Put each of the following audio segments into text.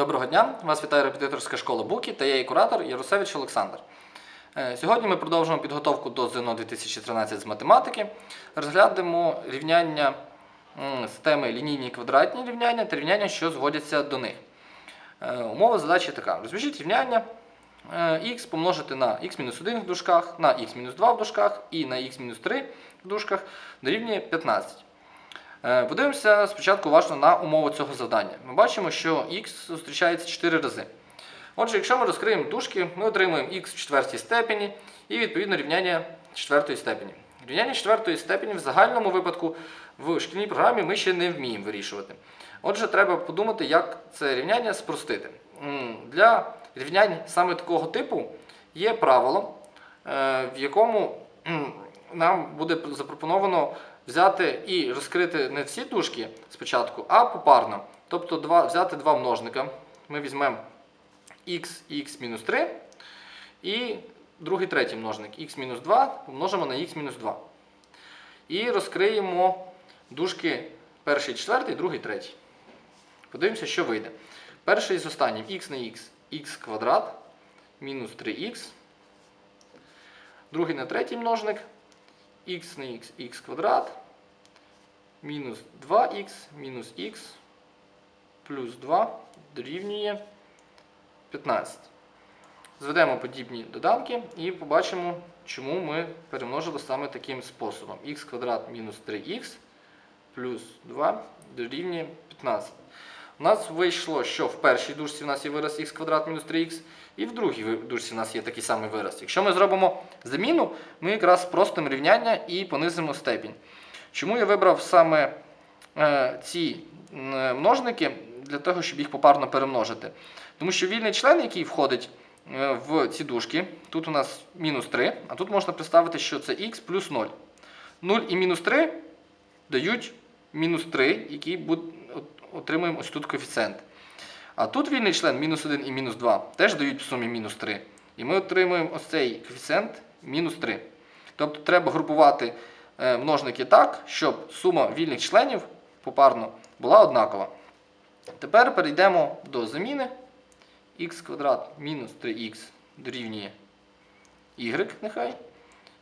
Доброго дня! Вас вітає репетиторська школа Буки та я її куратор Ярусевич Олександр. Е, Сьогодні ми продовжуємо підготовку до ЗНО 2013 з математики. Розглянемо рівняння з теми лінійні і квадратні рівняння та рівняння, що зводяться до них. Е, Умова задачі така: розв'яжіть рівняння х помножити на х-1 в дужках, на х-2 в дужках і на х-3 в дужках дорівнює 15. Е, Подивимося спочатку уважно на умову цього завдання. Ми бачимо, що х зустрічається 4 рази. Отже, якщо ми розкриємо дужки, ми отримуємо х в четвертій степені і відповідно рівняння четвертої степені. Рівняння четвертої степені в загальному випадку в шкільній програмі ми ще не вміємо вирішувати. Отже, треба подумати, як це рівняння спростити. Для рівнянь саме такого типу є правило, е, в якому нам буде запропоновано взяти і розкрити не всі дужки спочатку, а попарно. Тобто два, взяти два множника. Ми візьмемо x і x-3 і другий третій множник x-2 помножимо на x-2. І розкриємо дужки перший, четвертий, другий, третій. Подивимося, що вийде. Перший з останнім x на x, x квадрат мінус 3х. Другий на третій множник x на x, x квадрат мінус 2х мінус х плюс 2 дорівнює 15. Зведемо подібні доданки і побачимо, чому ми перемножили саме таким способом. х квадрат мінус 3х плюс 2 дорівнює 15. У нас вийшло, що в першій дужці у нас є вираз х квадрат мінус 3х, і в другій дужці у нас є такий самий вираз. Якщо ми зробимо заміну, ми якраз спростимо рівняння і понизимо степінь. Чому я вибрав саме е, ці множники для того, щоб їх попарно перемножити? Тому що вільний член, який входить е, в ці дужки, тут у нас мінус 3, а тут можна представити, що це х плюс 0. 0 і мінус 3 дають мінус 3, який отримуємо ось тут коефіцієнт. А тут вільний член мінус 1 і мінус 2 теж дають в сумі мінус 3. І ми отримуємо ось цей коефіцієнт мінус 3. Тобто треба групувати е, множники так, щоб сума вільних членів попарно була однакова. Тепер перейдемо до заміни. х квадрат мінус 3х дорівнює y нехай.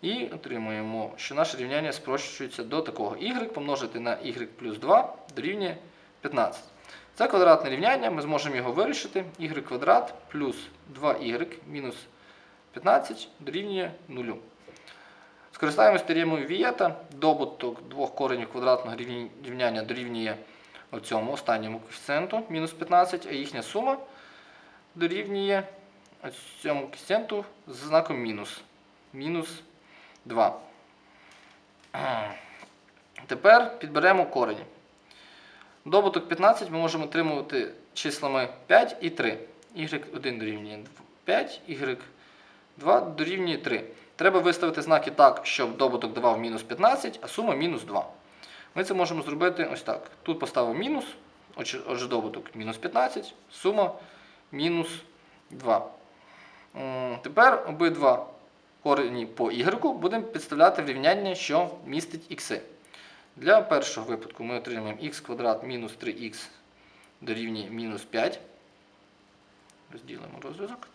І отримуємо, що наше рівняння спрощується до такого. y помножити на y плюс 2 дорівнює 15. Це квадратне рівняння, ми зможемо його вирішити. y квадрат плюс 2y мінус 15 дорівнює 0. Скористаємось теоремою Вієта. Добуток двох коренів квадратного рівняння дорівнює оцьому останньому коефіцієнту мінус 15, а їхня сума дорівнює цьому коефіцієнту з знаком мінус. Мінус 2. Тепер підберемо корені. Добуток 15 ми можемо отримувати числами 5 і 3. y1 дорівнює 5, y2 дорівнює 3. Треба виставити знаки так, щоб добуток давав мінус 15, а сума мінус 2. Ми це можемо зробити ось так. Тут поставив мінус, отже, добуток мінус 15, сума мінус 2. Тепер обидва корені по y будемо підставляти в рівняння, що містить ікси. Для першого випадку ми отримаємо х квадрат мінус 3х дорівнює мінус 5. Розділимо розв'язок.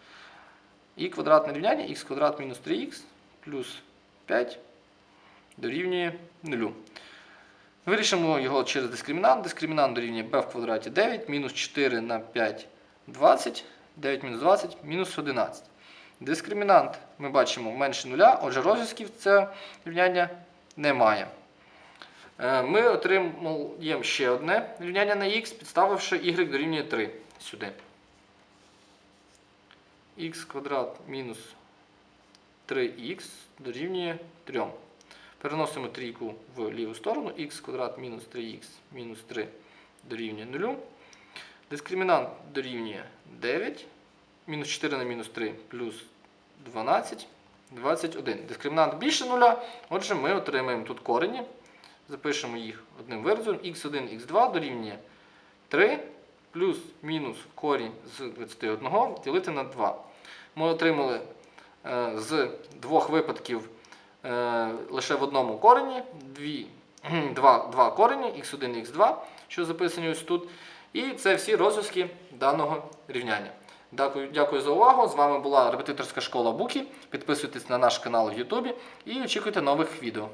І квадратне рівняння х квадрат мінус 3х плюс 5 дорівнює 0. Вирішимо його через дискримінант. Дискримінант дорівнює b в квадраті 9, мінус 4 на 5 20, 9 мінус 20, мінус 11. Дискримінант ми бачимо менше нуля, отже розв'язків це рівняння немає. Е, Ми отримуємо ще одне рівняння на х, підставивши y дорівнює 3 сюди. х квадрат мінус 3х дорівнює 3. Переносимо трійку в ліву сторону, х квадрат мінус 3х мінус 3 дорівнює 0. Дискримінант дорівнює 9. Мінус 4 на мінус 3 плюс 12, 21. Дискримінант більше нуля, отже, ми отримаємо тут корені. Запишемо їх одним виразом. х1, х2 дорівнює 3 плюс мінус корінь з 21 ділити на 2. Ми отримали з двох випадків е, лише в одному корені дві, два, два корені х1 і х2, що записані ось тут. І це всі розв'язки даного рівняння. Дякую, дякую за увагу. З вами була репетиторська школа Букі. Підписуйтесь на наш канал в Ютубі і очікуйте нових відео.